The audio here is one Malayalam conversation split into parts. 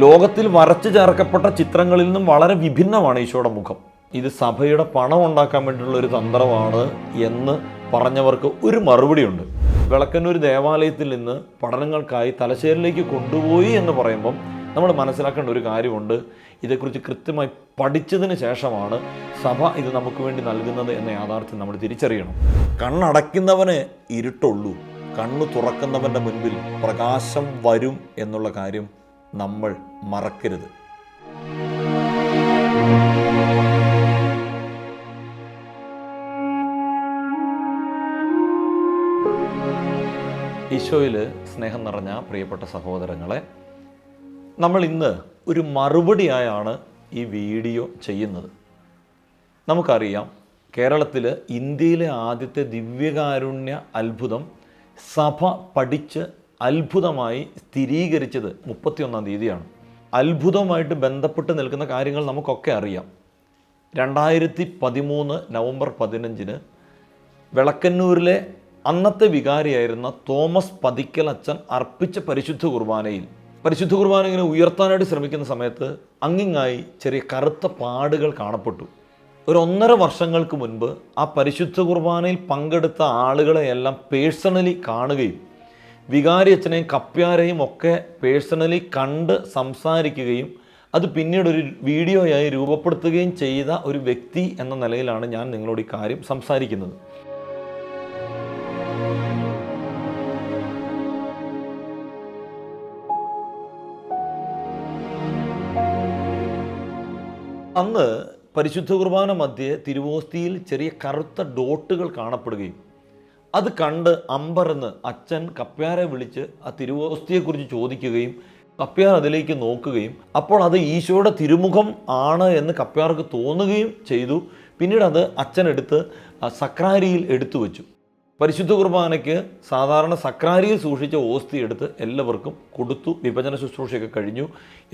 ലോകത്തിൽ വരച്ചു ചേർക്കപ്പെട്ട ചിത്രങ്ങളിൽ നിന്നും വളരെ വിഭിന്നമാണ് ഈശോയുടെ മുഖം. ഇത് സഭയുടെ പണം ഉണ്ടാക്കാൻ വേണ്ടിയിട്ടുള്ള ഒരു തന്ത്രമാണ് എന്ന് പറഞ്ഞവർക്ക് ഒരു മറുപടിയുണ്ട്. വിളക്കന്നൂർ ദേവാലയത്തിൽ നിന്ന് പഠനങ്ങൾക്കായി തലശ്ശേരിലേക്ക് കൊണ്ടുപോയി എന്ന് പറയുമ്പം നമ്മൾ മനസ്സിലാക്കേണ്ട ഒരു കാര്യമുണ്ട്. ഇതേക്കുറിച്ച് കൃത്യമായി പഠിച്ചതിന് ശേഷമാണ് സഭ ഇത് നമുക്ക് വേണ്ടി നൽകുന്നത് എന്ന യാഥാർത്ഥ്യം നമ്മൾ തിരിച്ചറിയണം. കണ്ണടയ്ക്കുന്നവന് ഇരുട്ടുള്ളൂ. കണ്ണു തുറക്കുന്നവന്റെ മുൻപിൽ പ്രകാശം വരും എന്നുള്ള കാര്യം നമ്മൾ മറക്കരുത്. ഈശോയിൽ സ്നേഹം നിറഞ്ഞ പ്രിയപ്പെട്ട സഹോദരങ്ങളെ നമ്മൾ ഇന്ന് ഒരു മറുപടിയായാണ് ഈ വീഡിയോ ചെയ്യുന്നത്. നമുക്കറിയാം കേരളത്തിൽ ഇന്ത്യയിലെ ആദ്യത്തെ ദിവ്യകാരുണ്യ അത്ഭുതം സഭ പഠിച്ച് അത്ഭുതമായി സ്ഥിരീകരിച്ചത് മുപ്പത്തിയൊന്നാം തീയതിയാണ്. അത്ഭുതമായിട്ട് ബന്ധപ്പെട്ട് നിൽക്കുന്ന കാര്യങ്ങൾ നമുക്കൊക്കെ അറിയാം. രണ്ടായിരത്തി പതിമൂന്ന് നവംബർ പതിനഞ്ചിന് വിളക്കന്നൂരിലെ അന്നത്തെ വികാരിയായിരുന്ന തോമസ് പതിക്കൽ അച്ഛൻ അർപ്പിച്ച പരിശുദ്ധ കുർബാനയിൽ പരിശുദ്ധ കുർബാന ഇങ്ങനെ ഉയർത്താനായിട്ട് ശ്രമിക്കുന്ന സമയത്ത് അങ്ങിങ്ങായി ചെറിയ കറുത്ത പാടുകൾ കാണപ്പെട്ടു. ഒരു ഒന്നര വർഷങ്ങൾക്ക് മുൻപ് ആ പരിശുദ്ധ കുർബാനയിൽ പങ്കെടുത്ത ആളുകളെയെല്ലാം പേഴ്സണലി കാണുകയും വികാരി അച്ഛനെയും കപ്പ്യാരെയും ഒക്കെ പേഴ്സണലി കണ്ട് സംസാരിക്കുകയും അത് പിന്നീട് ഒരു വീഡിയോയായി രൂപപ്പെടുത്തുകയും ചെയ്ത ഒരു വ്യക്തി എന്ന നിലയിലാണ് ഞാൻ നിങ്ങളോട് ഈ കാര്യം സംസാരിക്കുന്നത്. അന്ന് പരിശുദ്ധ കുർബാന മധ്യേ തിരുവോസ്തിയിൽ ചെറിയ കറുത്ത ഡോട്ടുകൾ കാണപ്പെടുകയും അത് കണ്ട് അമ്പറന്ന് അച്ഛൻ കപ്പ്യാരെ വിളിച്ച് ആ തിരുവോസ്തിയെക്കുറിച്ച് ചോദിക്കുകയും കപ്പ്യാർ അതിലേക്ക് നോക്കുകയും അപ്പോൾ അത് ഈശോയുടെ തിരുമുഖം ആണ് എന്ന് കപ്പ്യാർക്ക് തോന്നുകയും ചെയ്തു. പിന്നീട് അത് അച്ഛനെടുത്ത് സക്രാരിയിൽ എടുത്തു വെച്ചു. പരിശുദ്ധ കുർബാനയ്ക്ക് സാധാരണ സക്രാരിയിൽ സൂക്ഷിച്ച ഓസ്തി എടുത്ത് എല്ലാവർക്കും കൊടുത്തു. വിഭജന ശുശ്രൂഷയൊക്കെ കഴിഞ്ഞു.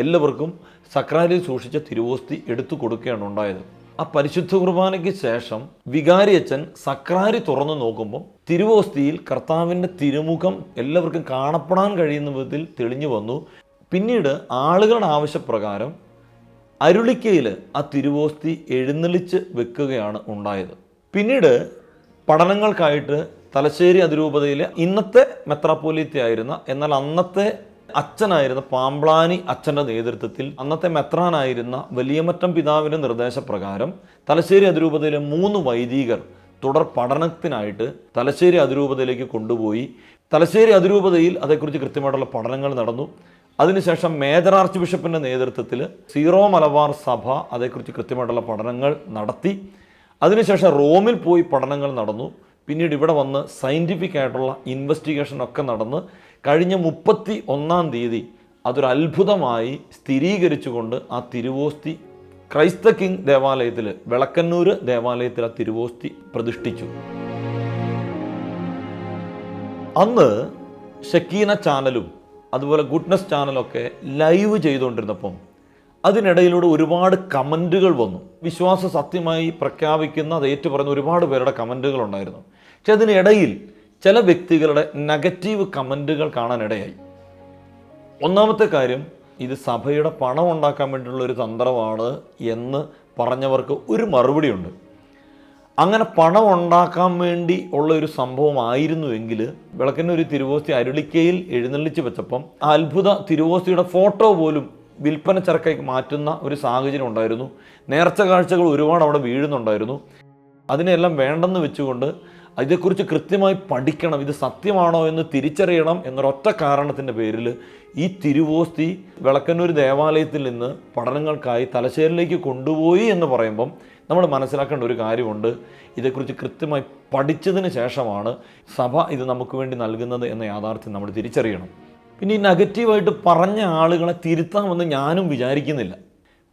എല്ലാവർക്കും സക്രാരിയിൽ സൂക്ഷിച്ച തിരുവോസ്തി എടുത്തു കൊടുക്കുകയാണ് ഉണ്ടായത്. ആ പരിശുദ്ധ കുർബാനയ്ക്ക് ശേഷം വികാരി അച്ഛൻ സക്രാരി തുറന്നു നോക്കുമ്പോൾ തിരുവോസ്തിയിൽ കർത്താവിന്റെ തിരുമുഖം എല്ലാവർക്കും കാണപ്പെടാൻ കഴിയുന്ന വിധത്തിൽ തെളിഞ്ഞു വന്നു. പിന്നീട് ആളുകളുടെ ആവശ്യപ്രകാരം അരുളിക്കയിൽ ആ തിരുവോസ്തി എഴുന്നള്ളിച്ച് വെക്കുകയാണ് ഉണ്ടായത്. പിന്നീട് പഠനങ്ങൾക്കായിട്ട് തലശ്ശേരി അതിരൂപതയിലെ ഇന്നത്തെ മെത്രാപ്പോലീത്തയായിരുന്ന എന്നാൽ അന്നത്തെ അച്ഛനായിരുന്ന പാമ്പ്ളാനി അച്ഛന്റെ നേതൃത്വത്തിൽ അന്നത്തെ മെത്രാനായിരുന്ന വലിയമറ്റം പിതാവിന്റെ നിർദ്ദേശപ്രകാരം തലശ്ശേരി അതിരൂപതയിലെ മൂന്ന് വൈദികർ തുടർ പഠനത്തിനായിട്ട് തലശ്ശേരി അതിരൂപതയിലേക്ക് കൊണ്ടുപോയി. തലശ്ശേരി അതിരൂപതയിൽ അതേക്കുറിച്ച് കൃത്യമായിട്ടുള്ള പഠനങ്ങൾ നടന്നു. അതിനുശേഷം മേജർ ആർച്ച് ബിഷപ്പിന്റെ നേതൃത്വത്തിൽ സീറോ മലബാർ സഭ അതേക്കുറിച്ച് കൃത്യമായിട്ടുള്ള പഠനങ്ങൾ നടത്തി. അതിനുശേഷം റോമിൽ പോയി പഠനങ്ങൾ നടന്നു. പിന്നീട് ഇവിടെ വന്ന് സയന്റിഫിക് ആയിട്ടുള്ള ഇൻവെസ്റ്റിഗേഷൻ ഒക്കെ നടന്ന് കഴിഞ്ഞ മുപ്പത്തി ഒന്നാം തീയതി അതൊരു അത്ഭുതമായി സ്ഥിരീകരിച്ചുകൊണ്ട് ആ തിരുവോസ്തി ക്രൈസ്ത കിങ് ദേവാലയത്തിൽ വിളക്കന്നൂർ ദേവാലയത്തിൽ ആ തിരുവോസ്തി പ്രതിഷ്ഠിച്ചു. അന്ന് ഷക്കീന ചാനലും അതുപോലെ ഗുഡ്നസ് ചാനലൊക്കെ ലൈവ് ചെയ്തുകൊണ്ടിരുന്നപ്പം അതിനിടയിലൂടെ ഒരുപാട് കമന്റുകൾ വന്നു. വിശ്വാസ സത്യമായി പ്രഖ്യാപിക്കുന്ന അത് ഏറ്റുപറഞ്ഞ ഒരുപാട് പേരുടെ കമന്റുകൾ ഉണ്ടായിരുന്നു. പക്ഷെ അതിനിടയിൽ ചില വ്യക്തികളുടെ നെഗറ്റീവ് കമന്റുകൾ കാണാനിടയായി. ഒന്നാമത്തെ കാര്യം ഇത് സഭയുടെ പണം ഉണ്ടാക്കാൻ വേണ്ടിയുള്ള ഒരു തന്ത്രമാണ് എന്ന് പറഞ്ഞവർക്ക് ഒരു മറുപടിയുണ്ട്. അങ്ങനെ പണം ഉണ്ടാക്കാൻ വേണ്ടി ഉള്ള ഒരു സംഭവമായിരുന്നുവെങ്കിൽ വിളക്കിന്റെ ഒരു തിരുവോസ്തി അരുളിക്കയിൽ എഴുന്നള്ളിച്ച് വെച്ചപ്പം അത്ഭുത തിരുവോസ്തിയുടെ ഫോട്ടോ പോലും വിൽപ്പന ചരക്കായി മാറ്റുന്ന ഒരു സാഹചര്യം ഉണ്ടായിരുന്നു. നേർച്ച കാഴ്ചകൾ ഒരുപാട് അവിടെ വീഴുന്നുണ്ടായിരുന്നു. അതിനെല്ലാം വേണ്ടെന്ന് വെച്ചുകൊണ്ട് ഇതേക്കുറിച്ച് കൃത്യമായി പഠിക്കണം. ഇത് സത്യമാണോ എന്ന് തിരിച്ചറിയണം എന്നൊരൊറ്റ കാരണത്തിന്റെ പേരിൽ ഈ തിരുവോസ്തി വിളക്കന്നൂർ ദേവാലയത്തിൽ നിന്ന് പഠനങ്ങൾക്കായി തലശ്ശേരിലേക്ക് കൊണ്ടുപോയി എന്ന് പറയുമ്പം നമ്മൾ മനസ്സിലാക്കേണ്ട ഒരു കാര്യമുണ്ട്. ഇതേക്കുറിച്ച് കൃത്യമായി പഠിച്ചതിന് ശേഷമാണ് സഭ ഇത് നമുക്ക് വേണ്ടി നൽകുന്നത് എന്ന യാഥാർത്ഥ്യം നമ്മൾ തിരിച്ചറിയണം. പിന്നെ ഈ നെഗറ്റീവായിട്ട് പറഞ്ഞ ആളുകളെ തിരുത്താമെന്ന് ഞാനും വിചാരിക്കുന്നില്ല.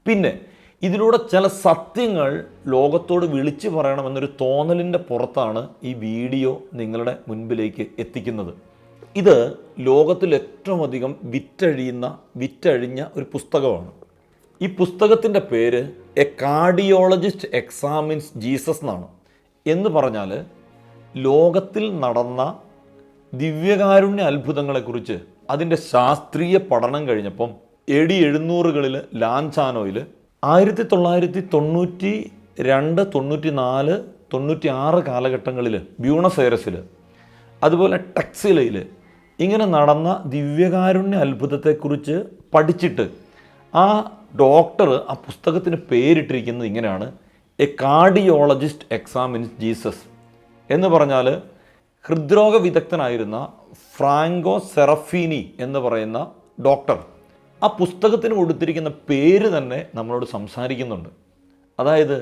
പിന്നെ ഇതിലൂടെ ചില സത്യങ്ങൾ ലോകത്തോട് വിളിച്ചു പറയണമെന്നൊരു തോന്നലിന്റെ പുറത്താണ് ഈ വീഡിയോ നിങ്ങളുടെ മുൻപിലേക്ക് എത്തിക്കുന്നത്. ഇത് ലോകത്തിൽ ഏറ്റവും അധികം വിറ്റഴിയുന്ന വിറ്റഴിഞ്ഞ ഒരു പുസ്തകമാണ്. ഈ പുസ്തകത്തിന്റെ പേര് എ കാർഡിയോളജിസ്റ്റ് എക്സാമിൻസ് ജീസസ് എന്നാണ്. എന്ന് പറഞ്ഞാൽ ലോകത്തിൽ നടന്ന ദിവ്യകാരുണ്യ അത്ഭുതങ്ങളെക്കുറിച്ച് അതിന്റെ ശാസ്ത്രീയ പഠനം കഴിഞ്ഞപ്പം എ ഡി എഴുന്നൂറുകളിൽ ലാൻചാനോയിൽ ആയിരത്തി തൊള്ളായിരത്തി തൊണ്ണൂറ്റി രണ്ട് തൊണ്ണൂറ്റി നാല് തൊണ്ണൂറ്റി ആറ് കാലഘട്ടങ്ങളിൽ ബ്യൂണസ് അതുപോലെ ടെക്സിലയിൽ ഇങ്ങനെ നടന്ന ദിവ്യകാരുണ്യ അത്ഭുതത്തെക്കുറിച്ച് പഠിച്ചിട്ട് ആ ഡോക്ടർ ആ പുസ്തകത്തിന് പേരിട്ടിരിക്കുന്നത് ഇങ്ങനെയാണ്. എ കാർഡിയോളജിസ്റ്റ് എക്സാമിൻസ് ജീസസ് എന്ന് പറഞ്ഞാൽ ഹൃദ്രോഗ വിദഗ്ധനായിരുന്ന ഫ്രാങ്കോ സെറഫീനി എന്ന് പറയുന്ന ഡോക്ടർ ആ പുസ്തകത്തിന് കൊടുത്തിരിക്കുന്ന പേര് തന്നെ നമ്മളോട് സംസാരിക്കുന്നുണ്ട്. അതായത്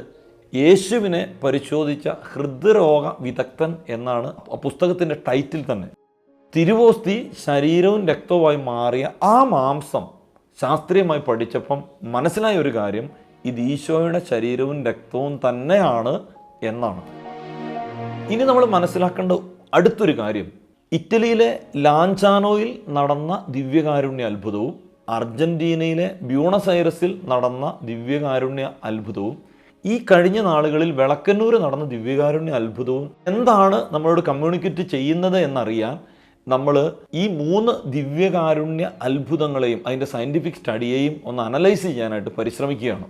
യേശുവിനെ പരിശോധിച്ച ഹൃദ്രോഗ വിദഗ്ധൻ എന്നാണ് ആ പുസ്തകത്തിന്റെ ടൈറ്റിൽ തന്നെ. തിരുവോസ്തി ശരീരവും രക്തവുമായി മാറിയ ആ മാംസം ശാസ്ത്രീയമായി പഠിച്ചപ്പം മനസ്സിലായ ഒരു കാര്യം ഇത് ഈശോയുടെ ശരീരവും രക്തവും തന്നെയാണ് എന്നാണ്. ഇനി നമ്മൾ മനസ്സിലാക്കേണ്ട അടുത്തൊരു കാര്യം ഇറ്റലിയിലെ ലാഞ്ചാനോയിൽ നടന്ന ദിവ്യകാരുണ്യ അത്ഭുതവും അർജന്റീനയിലെ ബ്യൂണസ് ഐറസിൽ നടന്ന ദിവ്യകാരുണ്യ അത്ഭുതവും ഈ കഴിഞ്ഞ നാളുകളിൽ വിളക്കന്നൂർ നടന്ന ദിവ്യകാരുണ്യ അത്ഭുതവും എന്താണ് നമ്മളോട് കമ്മ്യൂണിക്കേറ്റ് ചെയ്യുന്നത് എന്നറിയാൻ നമ്മൾ ഈ മൂന്ന് ദിവ്യകാരുണ്യ അത്ഭുതങ്ങളെയും അതിന്റെ സയന്റിഫിക് സ്റ്റഡിയെയും ഒന്ന് അനലൈസ് ചെയ്യാനായിട്ട് പരിശ്രമിക്കുകയാണ്.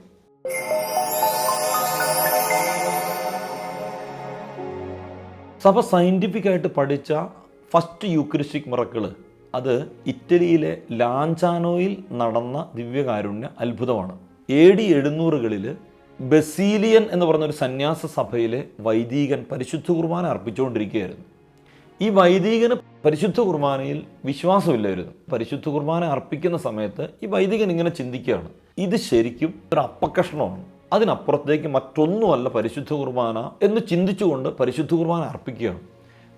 സഭ സയന്റിഫിക് ആയിട്ട് പഠിച്ച ഫസ്റ്റ് യൂക്രിസ്റ്റിക് മിറക്കിൾ അത് ഇറ്റലിയിലെ ലാഞ്ചാനോയിൽ നടന്ന ദിവ്യകാരുണ്യ അത്ഭുതമാണ്. എ ഡി എഴുന്നൂറുകളിൽ ബസീലിയൻ എന്ന് പറഞ്ഞ ഒരു സന്യാസ സഭയിലെ വൈദികൻ പരിശുദ്ധ കുർബാന അർപ്പിച്ചുകൊണ്ടിരിക്കുകയായിരുന്നു. ഈ വൈദികന് പരിശുദ്ധ കുർബാനയിൽ വിശ്വാസമില്ലായിരുന്നു. പരിശുദ്ധ കുർബാന അർപ്പിക്കുന്ന സമയത്ത് ഈ വൈദികൻ ഇങ്ങനെ ചിന്തിക്കുകയാണ്. ഇത് ശരിക്കും ഒരു അപ്പക്കഷ്ണമാണ് അതിനപ്പുറത്തേക്ക് മറ്റൊന്നുമല്ല പരിശുദ്ധ കുർബാന എന്ന് ചിന്തിച്ചുകൊണ്ട് പരിശുദ്ധ കുർബാന അർപ്പിക്കുകയാണ്.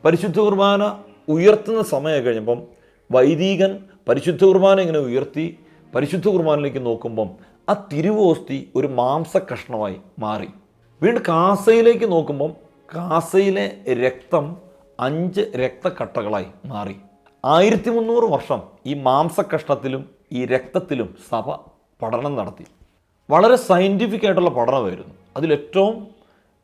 പരിശുദ്ധ കുർബാന ഉയർത്തുന്ന സമയം കഴിഞ്ഞപ്പം വൈദികൻ പരിശുദ്ധ കുർബാന ഇങ്ങനെ ഉയർത്തി പരിശുദ്ധ കുർബാനയിലേക്ക് നോക്കുമ്പം ആ തിരുവോസ്തി ഒരു മാംസ കഷ്ണമായി മാറി. വീണ്ടും കാസയിലേക്ക് നോക്കുമ്പം കാസയിലെ രക്തം അഞ്ച് രക്തക്കട്ടകളായി മാറി. ആയിരത്തി മുന്നൂറ് വർഷം ഈ മാംസ കഷ്ണത്തിലും ഈ രക്തത്തിലും സഭ പഠനം നടത്തി. വളരെ സയന്റിഫിക് ആയിട്ടുള്ള പഠനമായിരുന്നു അതിലേറ്റവും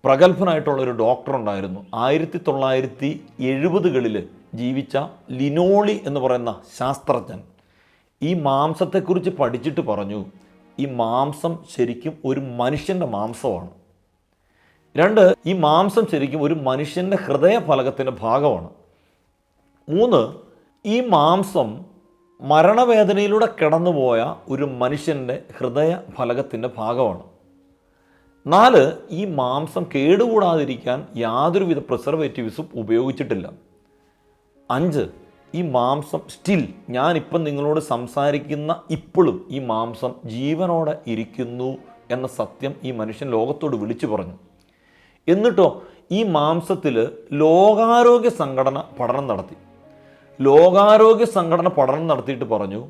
പ്രഗത്ഭനായിട്ടുള്ള ഒരു ഡോക്ടർ ഉണ്ടായിരുന്നു ആയിരത്തി തൊള്ളായിരത്തി എഴുപതുകളിൽ ജീവിച്ച ലിനോളി എന്ന് പറയുന്ന ശാസ്ത്രജ്ഞൻ ഈ മാംസത്തെക്കുറിച്ച് പഠിച്ചിട്ട് പറഞ്ഞു ഈ മാംസം ശരിക്കും ഒരു മനുഷ്യന്റെ മാംസമാണ്. രണ്ട് ഈ മാംസം ശരിക്കും ഒരു മനുഷ്യന്റെ ഹൃദയഫലകത്തിന്റെ ഭാഗമാണ്. മൂന്ന് ഈ മാംസം മരണവേദനയിലൂടെ കിടന്നുപോയ ഒരു മനുഷ്യന്റെ ഹൃദയ ഫലകത്തിന്റെ ഭാഗമാണ്. നാല് ഈ മാംസം കേടുകൂടാതിരിക്കാൻ യാതൊരുവിധ പ്രിസർവേറ്റീവ്സും ഉപയോഗിച്ചിട്ടില്ല. അഞ്ച് ഈ മാംസം സ്റ്റിൽ ഞാനിപ്പം നിങ്ങളോട് സംസാരിക്കുന്ന ഇപ്പോഴും ഈ മാംസം ജീവനോടെ ഇരിക്കുന്നു എന്ന സത്യം ഈ മനുഷ്യൻ ലോകത്തോട് വിളിച്ചു പറഞ്ഞു. എന്നിട്ടോ ഈ മാംസത്തിൽ ലോകാരോഗ്യ സംഘടന പഠനം നടത്തി. ലോകാരോഗ്യ സംഘടന പഠനം നടത്തിയിട്ട് പറഞ്ഞു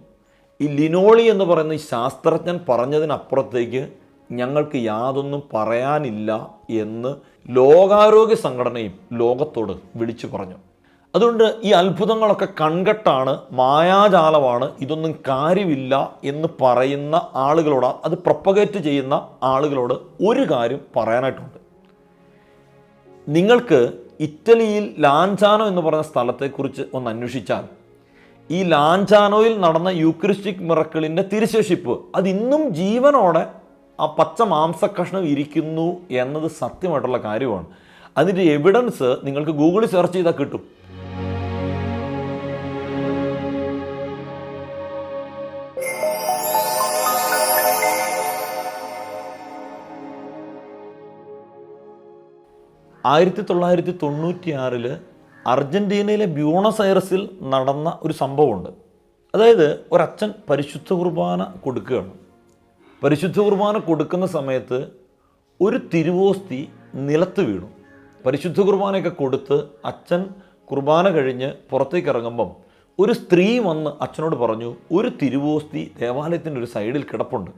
ഈ ലിനോളി എന്ന് പറയുന്ന ഈ ശാസ്ത്രജ്ഞൻ പറഞ്ഞതിനപ്പുറത്തേക്ക് ഞങ്ങൾക്ക് യാതൊന്നും പറയാനില്ല എന്ന് ലോകാരോഗ്യ സംഘടനയും ലോകത്തോട് വിളിച്ചു പറഞ്ഞു. അതുകൊണ്ട് ഈ അത്ഭുതങ്ങളൊക്കെ കൺകെട്ടാണ് മായാജാലമാണ് ഇതൊന്നും കാര്യമില്ല എന്ന് പറയുന്ന ആളുകളോട് അത് പ്രൊപ്പഗേറ്റ് ചെയ്യുന്ന ആളുകളോട് ഒരു കാര്യം പറയാനായിട്ടുണ്ട്. നിങ്ങൾക്ക് ഇറ്റലിയിൽ ലാഞ്ചാനോ എന്ന് പറയുന്ന സ്ഥലത്തെക്കുറിച്ച് ഒന്ന് അന്വേഷിച്ചാൽ ഈ ലാഞ്ചാനോയിൽ നടന്ന യൂക്രിസ്റ്റിക് മിറക്കിളിന്റെ തിരിശേഷിപ്പ് അത് ഇന്നും ജീവനോടെ ആ പച്ച മാംസക്കഷ്ണം ഇരിക്കുന്നു എന്നത് സത്യമായിട്ടുള്ള കാര്യമാണ്. അതിന്റെ എവിഡൻസ് നിങ്ങൾക്ക് ഗൂഗിളിൽ സെർച്ച് ചെയ്താൽ കിട്ടും. ആയിരത്തി തൊള്ളായിരത്തി തൊണ്ണൂറ്റിയാറിൽ അർജന്റീനയിലെ ബ്യൂണസ് ഐറസിൽ നടന്ന ഒരു സംഭവമുണ്ട്. അതായത് ഒരച്ഛൻ പരിശുദ്ധ കുർബാന കൊടുക്കുകയാണ്. പരിശുദ്ധ കുർബാന കൊടുക്കുന്ന സമയത്ത് ഒരു തിരുവോസ്തി നിലത്ത് വീണു. പരിശുദ്ധ കുർബാനയൊക്കെ കൊടുത്ത് അച്ഛൻ കുർബാന കഴിഞ്ഞ് പുറത്തേക്ക് ഇറങ്ങുമ്പം ഒരു സ്ത്രീ വന്ന് അച്ഛനോട് പറഞ്ഞു ഒരു തിരുവോസ്തി ദേവാലയത്തിന്റെ ഒരു സൈഡിൽ കിടപ്പുണ്ട്.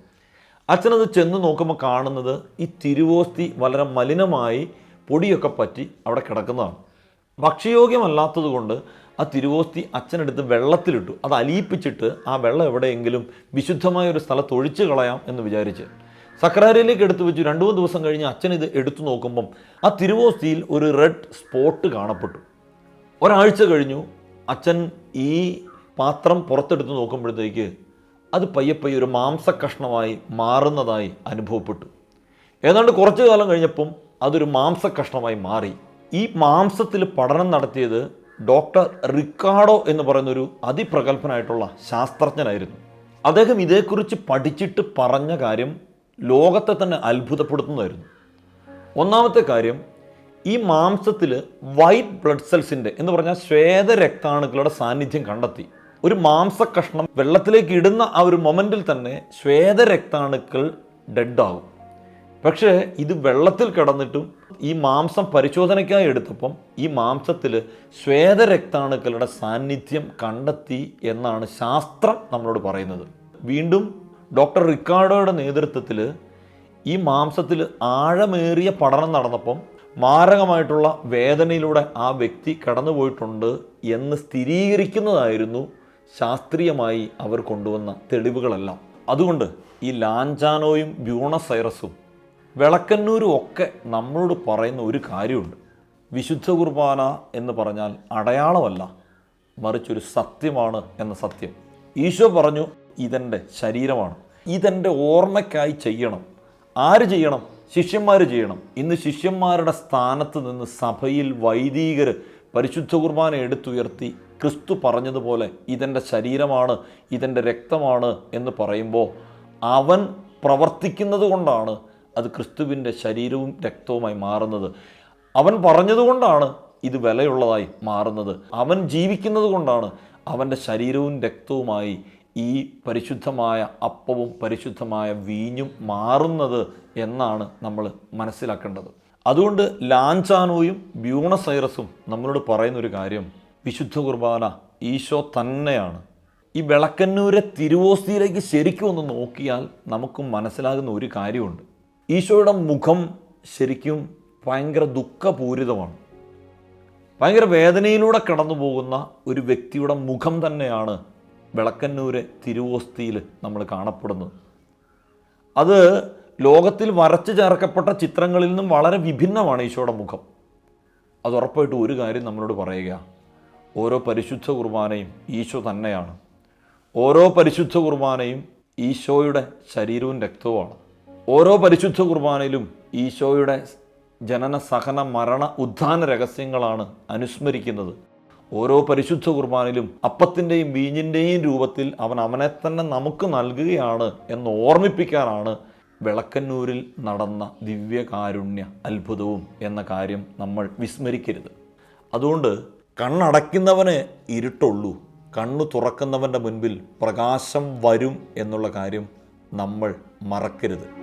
അച്ഛനത് ചെന്ന് നോക്കുമ്പോൾ കാണുന്നത് ഈ തിരുവോസ്തി വളരെ മലിനമായി പൊടിയൊക്കെ പറ്റി അവിടെ കിടക്കുന്നതാണ്. ഭക്ഷ്യയോഗ്യമല്ലാത്തത് കൊണ്ട് ആ തിരുവോസ്തി അച്ഛനെടുത്ത് വെള്ളത്തിലിട്ടു. അത് അലിയിപ്പിച്ചിട്ട് ആ വെള്ളം എവിടെയെങ്കിലും വിശുദ്ധമായ ഒരു സ്ഥലത്ത് ഒഴിച്ചു കളയാം എന്ന് വിചാരിച്ച്. സക്രാരയിലേക്ക് എടുത്തു വെച്ചു. രണ്ടു മൂന്ന് ദിവസം കഴിഞ്ഞ് അച്ഛൻ ഇത് എടുത്തു നോക്കുമ്പം ആ തിരുവോസ്തിയിൽ ഒരു റെഡ് സ്പോട്ട് കാണപ്പെട്ടു. ഒരാഴ്ച കഴിഞ്ഞു. അച്ഛൻ ഈ പാത്രം പുറത്തെടുത്ത് നോക്കുമ്പോഴത്തേക്ക് അത് പയ്യെ പയ്യെ ഒരു മാംസക്കഷ്ണമായി മാറുന്നതായി അനുഭവപ്പെട്ടു. ഏതാണ്ട് കുറച്ചു കാലം കഴിഞ്ഞപ്പം അതൊരു മാംസകഷ്ണമായി മാറി. ഈ മാംസത്തിൽ പഠനം നടത്തിയത് ഡോക്ടർ റിക്കാർഡോ എന്ന് പറയുന്ന ഒരു അതിപ്രഗത്ഭനായിട്ടുള്ള ശാസ്ത്രജ്ഞനായിരുന്നു. അദ്ദേഹം ഇതേക്കുറിച്ച് പഠിച്ചിട്ട് പറഞ്ഞ കാര്യം ലോകത്തെ തന്നെ അത്ഭുതപ്പെടുത്തുന്നതായിരുന്നു. ഒന്നാമത്തെ കാര്യം ഈ മാംസത്തിൽ വൈറ്റ് ബ്ലഡ് സെൽസിന്റെ എന്ന് പറഞ്ഞാൽ ശ്വേതരക്താണുക്കളുടെ സാന്നിധ്യം കണ്ടെത്തി. ഒരു മാംസക്കഷ്ണം വെള്ളത്തിലേക്ക് ഇടുന്ന ആ ഒരു മൊമെന്റിൽ തന്നെ ശ്വേതരക്താണുക്കൾ ഡെഡാകും. പക്ഷേ ഇത് വെള്ളത്തിൽ കിടന്നിട്ടും ഈ മാംസം പരിശോധനയ്ക്കായി എടുത്തപ്പം ഈ മാംസത്തിൽ ശ്വേതരക്താണുക്കളുടെ സാന്നിധ്യം കണ്ടെത്തി എന്നാണ് ശാസ്ത്രം നമ്മളോട് പറയുന്നത്. വീണ്ടും ഡോക്ടർ റിക്കാർഡോയുടെ നേതൃത്വത്തിൽ ഈ മാംസത്തിൽ ആഴമേറിയ പഠനം നടന്നപ്പം മാരകമായിട്ടുള്ള വേദനയിലൂടെ ആ വ്യക്തി കടന്നുപോയിട്ടുണ്ട് എന്ന് സ്ഥിരീകരിക്കുന്നതായിരുന്നു ശാസ്ത്രീയമായി അവർ കൊണ്ടുവന്ന തെളിവുകളെല്ലാം. അതുകൊണ്ട് ഈ ലാഞ്ചാനോയും ബ്യൂണസൈറസും വിളക്കന്നൂരും ഒക്കെ നമ്മളോട് പറയുന്ന ഒരു കാര്യമുണ്ട്. വിശുദ്ധ കുർബാന എന്ന് പറഞ്ഞാൽ അടയാളമല്ല മറിച്ചൊരു സത്യമാണ് എന്ന സത്യം. ഈശോ പറഞ്ഞു ഇതെന്റെ ശരീരമാണ്. ഇതെന്റെ ഓർമ്മയ്ക്കായി ചെയ്യണം. ആര് ചെയ്യണം? ശിഷ്യന്മാർ ചെയ്യണം. ഇന്ന് ശിഷ്യന്മാരുടെ സ്ഥാനത്ത് നിന്ന് സഭയിൽ വൈദികർ പരിശുദ്ധ കുർബാന എടുത്തുയർത്തി ക്രിസ്തു പറഞ്ഞതുപോലെ ഇതെന്റെ ശരീരമാണ് ഇതെന്റെ രക്തമാണ് എന്ന് പറയുമ്പോൾ അവൻ പ്രവർത്തിക്കുന്നത് കൊണ്ടാണ് അത് ക്രിസ്തുവിന്റെ ശരീരവും രക്തവുമായി മാറുന്നത്. അവൻ പറഞ്ഞതുകൊണ്ടാണ് ഇത് വിലയുള്ളതായി മാറുന്നത്. അവൻ ജീവിക്കുന്നത് കൊണ്ടാണ് അവന്റെ ശരീരവും രക്തവുമായി ഈ പരിശുദ്ധമായ അപ്പവും പരിശുദ്ധമായ വീഞ്ഞും മാറുന്നത് എന്നാണ് നമ്മൾ മനസ്സിലാക്കേണ്ടത്. അതുകൊണ്ട് ലാഞ്ചാനോയും ബ്യൂണസൈറസും നമ്മളോട് പറയുന്നൊരു കാര്യം വിശുദ്ധ കുർബാന ഈശോ തന്നെയാണ്. ഈ വിളക്കന്നൂരെ തിരുവോസ്തിയിലേക്ക് ശരിക്കും ഒന്ന് നോക്കിയാൽ നമുക്ക് മനസ്സിലാകുന്ന ഒരു കാര്യമുണ്ട്. ഈശോയുടെ മുഖം ശരിക്കും ഭയങ്കര ദുഃഖപൂരിതമാണ്. ഭയങ്കര വേദനയിലൂടെ കടന്നു പോകുന്ന ഒരു വ്യക്തിയുടെ മുഖം തന്നെയാണ് വിളക്കന്നൂരെ തിരുവോസ്തിയിൽ നമ്മൾ കാണപ്പെടുന്നത്. അത് ലോകത്തിൽ വരച്ചു ചേർക്കപ്പെട്ട ചിത്രങ്ങളിൽ നിന്നും വളരെ വിഭിന്നമാണ് ഈശോയുടെ മുഖം. അത് ഉറപ്പായിട്ടും ഒരു കാര്യം നമ്മളോട് പറയുക. ഓരോ പരിശുദ്ധ കുർബാനയും ഈശോ തന്നെയാണ്. ഓരോ പരിശുദ്ധ കുർബാനയും ഈശോയുടെ ശരീരവും രക്തവുമാണ്. ഓരോ പരിശുദ്ധ കുർബാനയിലും ഈശോയുടെ ജനന സഹന മരണ ഉദ്ധാന രഹസ്യങ്ങളാണ് അനുസ്മരിക്കുന്നത്. ഓരോ പരിശുദ്ധ കുർബാനയിലും അപ്പത്തിന്റെയും വീഞ്ഞിന്റെയും രൂപത്തിൽ അവൻ അവനെ തന്നെ നമുക്ക് നൽകുകയാണ് എന്ന് ഓർമ്മിപ്പിക്കാനാണ് വിളക്കന്നൂരിൽ നടന്ന ദിവ്യകാരുണ്യ അത്ഭുതവും എന്ന കാര്യം നമ്മൾ വിസ്മരിക്കരുത്. അതുകൊണ്ട് കണ്ണടയ്ക്കുന്നവന് ഇരുട്ടുള്ളൂ. കണ്ണു തുറക്കുന്നവന്റെ മുൻപിൽ പ്രകാശം വരും എന്നുള്ള കാര്യം നമ്മൾ മറക്കരുത്.